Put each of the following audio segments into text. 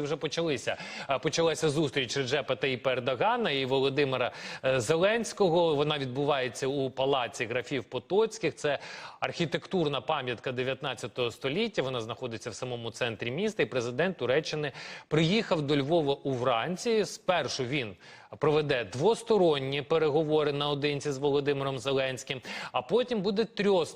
і вже почалися. Почалася зустріч Реджепа Таїпа Ердогана і Володимира е, Зеленського. Вона відбувається у палаці графів Потоцьких. Це архітектурна пам'ятка 19 століття. Вона знаходиться в самому центрі міста. І президент Туреччини приїхав до Львова увранці. Спершу він проведе двосторонні переговори наодинці з Володимиром Зеленським. А потім буде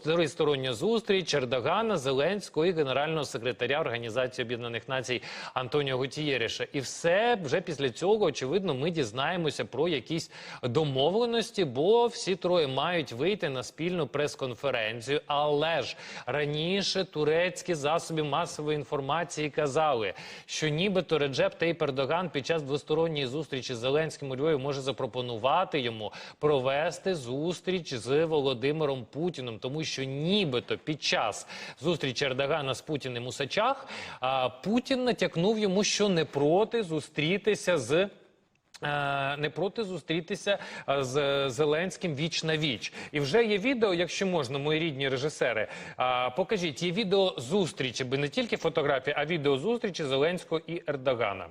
тристороння зустріч Ердогана, Зеленського і генерального секретаря Організації Об'єднаних Націй Антоніо Гутієріша. І все вже після цього, очевидно, ми дізнаємося про якісь домовленості, бо всі троє мають вийти на спільну прес-конференцію. Але ж раніше турецькі засоби масової інформації казали, що нібито Реджеп Тейп Ердоган під час двосторонньої зустрічі з Зеленським Львові може запропонувати йому провести зустріч з Володимиром Путіним, тому що нібито під час зустрічі Ердогана з Путіним у Сачах Путін натякнув йому, що не проти зустрітися з. е, Не проти зустрітися з Зеленським віч на віч, і вже є відео, якщо можна, мої рідні режисери. Покажіть є відео зустрічі, би не тільки фотографії, а відео зустрічі Зеленського і Ердогана.